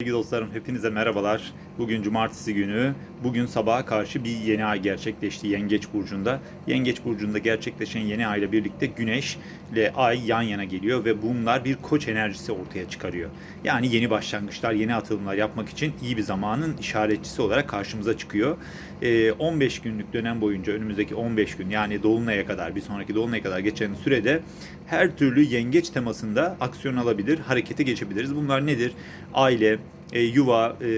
Sevgili dostlarım hepinize merhabalar. Bugün cumartesi günü. Bugün sabaha karşı bir yeni ay gerçekleşti Yengeç Burcu'nda. Yengeç Burcu'nda gerçekleşen yeni ay ile birlikte Güneş ile Ay yan yana geliyor ve bunlar bir koç enerjisi ortaya çıkarıyor. Yani yeni başlangıçlar, yeni atılımlar yapmak için iyi bir zamanın işaretçisi olarak karşımıza çıkıyor. Ee, 15 günlük dönem boyunca önümüzdeki 15 gün yani Dolunay'a kadar bir sonraki Dolunay'a kadar geçen sürede her türlü yengeç temasında aksiyon alabilir, harekete geçebiliriz. Bunlar nedir? Aile, e, yuva, e,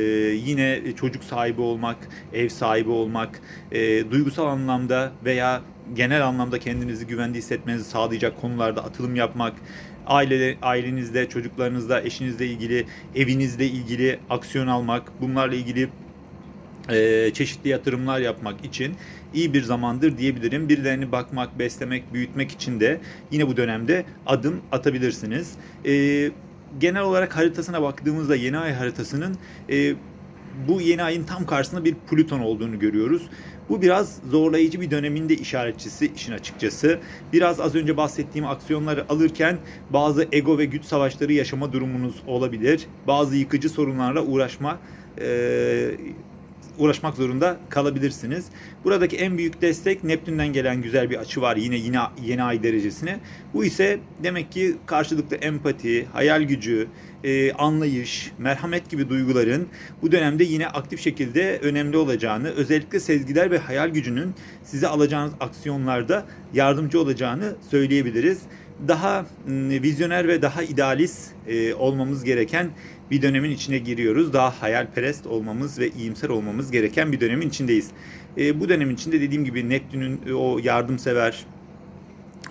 yine çocuk sahibi olmak, ev sahibi olmak, e, duygusal anlamda veya genel anlamda kendinizi güvende hissetmenizi sağlayacak konularda atılım yapmak, aile ailenizde, çocuklarınızla, eşinizle ilgili, evinizle ilgili aksiyon almak, bunlarla ilgili e, çeşitli yatırımlar yapmak için iyi bir zamandır diyebilirim. Birilerini bakmak, beslemek, büyütmek için de yine bu dönemde adım atabilirsiniz. E, genel olarak haritasına baktığımızda yeni ay haritasının e, bu yeni ayın tam karşısında bir Plüton olduğunu görüyoruz. Bu biraz zorlayıcı bir döneminde işaretçisi işin açıkçası. Biraz az önce bahsettiğim aksiyonları alırken bazı ego ve güç savaşları yaşama durumunuz olabilir. Bazı yıkıcı sorunlarla uğraşma e, uğraşmak zorunda kalabilirsiniz. Buradaki en büyük destek Neptün'den gelen güzel bir açı var yine yine yeni ay derecesine. Bu ise demek ki karşılıklı empati, hayal gücü, e, anlayış, merhamet gibi duyguların bu dönemde yine aktif şekilde önemli olacağını, özellikle sezgiler ve hayal gücünün size alacağınız aksiyonlarda yardımcı olacağını söyleyebiliriz daha mm, vizyoner ve daha idealist olmamız gereken bir dönemin içine giriyoruz. Daha hayalperest olmamız ve iyimser olmamız gereken bir dönemin içindeyiz. Bu dönemin içinde dediğim gibi Neptün'ün e, o yardımsever,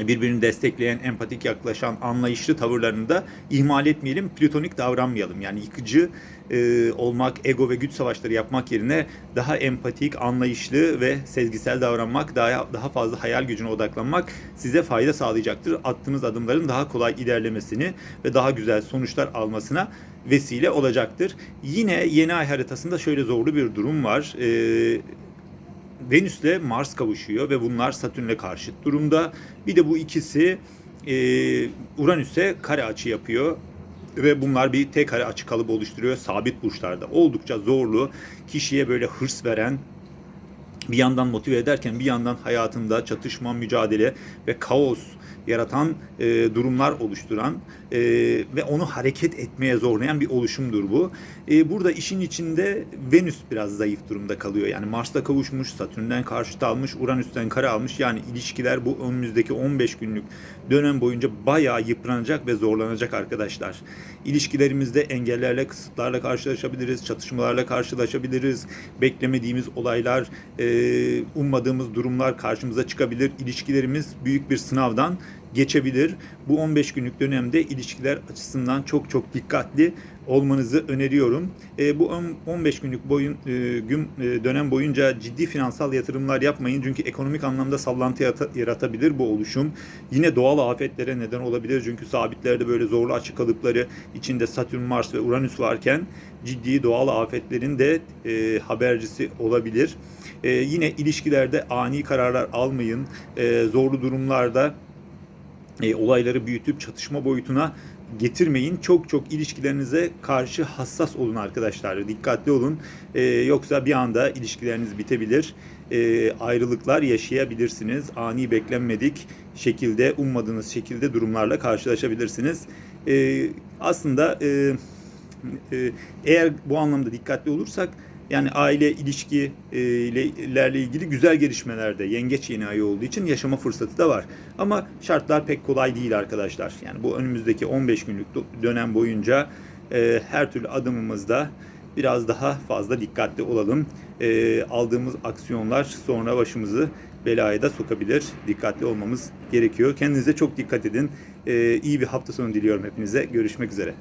birbirini destekleyen, empatik yaklaşan, anlayışlı tavırlarını da ihmal etmeyelim, plütonik davranmayalım. Yani yıkıcı e, olmak, ego ve güç savaşları yapmak yerine daha empatik, anlayışlı ve sezgisel davranmak, daha daha fazla hayal gücüne odaklanmak size fayda sağlayacaktır. Attığınız adımların daha kolay ilerlemesini ve daha güzel sonuçlar almasına vesile olacaktır. Yine yeni ay haritasında şöyle zorlu bir durum var. E, Venüs'le Mars kavuşuyor ve bunlar Satürn'le karşıt durumda. Bir de bu ikisi e, Uranüs'e kare açı yapıyor ve bunlar bir tek kare açı kalıbı oluşturuyor sabit burçlarda. Oldukça zorlu, kişiye böyle hırs veren, bir yandan motive ederken bir yandan hayatında çatışma, mücadele ve kaos yaratan e, durumlar oluşturan e, ve onu hareket etmeye zorlayan bir oluşumdur bu. E, burada işin içinde Venüs biraz zayıf durumda kalıyor. Yani Mars'ta kavuşmuş, Satürn'den karşıt almış, Uranüs'ten kare almış. Yani ilişkiler bu önümüzdeki 15 günlük dönem boyunca bayağı yıpranacak ve zorlanacak arkadaşlar. İlişkilerimizde engellerle, kısıtlarla karşılaşabiliriz, çatışmalarla karşılaşabiliriz. Beklemediğimiz olaylar, e, ummadığımız durumlar karşımıza çıkabilir. İlişkilerimiz büyük bir sınavdan geçebilir. Bu 15 günlük dönemde ilişkiler açısından çok çok dikkatli olmanızı öneriyorum. E, bu 15 günlük boyun e, gün e, dönem boyunca ciddi finansal yatırımlar yapmayın çünkü ekonomik anlamda sallantı yarata- yaratabilir bu oluşum. Yine doğal afetlere neden olabilir çünkü sabitlerde böyle zorlu açık kalıpları içinde Satürn, Mars ve Uranüs varken ciddi doğal afetlerin de e, habercisi olabilir. E, yine ilişkilerde ani kararlar almayın. E, zorlu durumlarda e, olayları büyütüp çatışma boyutuna getirmeyin. Çok çok ilişkilerinize karşı hassas olun arkadaşlar. Dikkatli olun. E, yoksa bir anda ilişkileriniz bitebilir. E, ayrılıklar yaşayabilirsiniz. Ani beklenmedik şekilde, ummadığınız şekilde durumlarla karşılaşabilirsiniz. E, aslında e, e, eğer bu anlamda dikkatli olursak yani aile ilişki e, ilgili güzel gelişmelerde yengeç yeni ayı olduğu için yaşama fırsatı da var. Ama şartlar pek kolay değil arkadaşlar. Yani bu önümüzdeki 15 günlük dönem boyunca e, her türlü adımımızda biraz daha fazla dikkatli olalım. E, aldığımız aksiyonlar sonra başımızı belaya da sokabilir. Dikkatli olmamız gerekiyor. Kendinize çok dikkat edin. E, iyi bir hafta sonu diliyorum hepinize. Görüşmek üzere.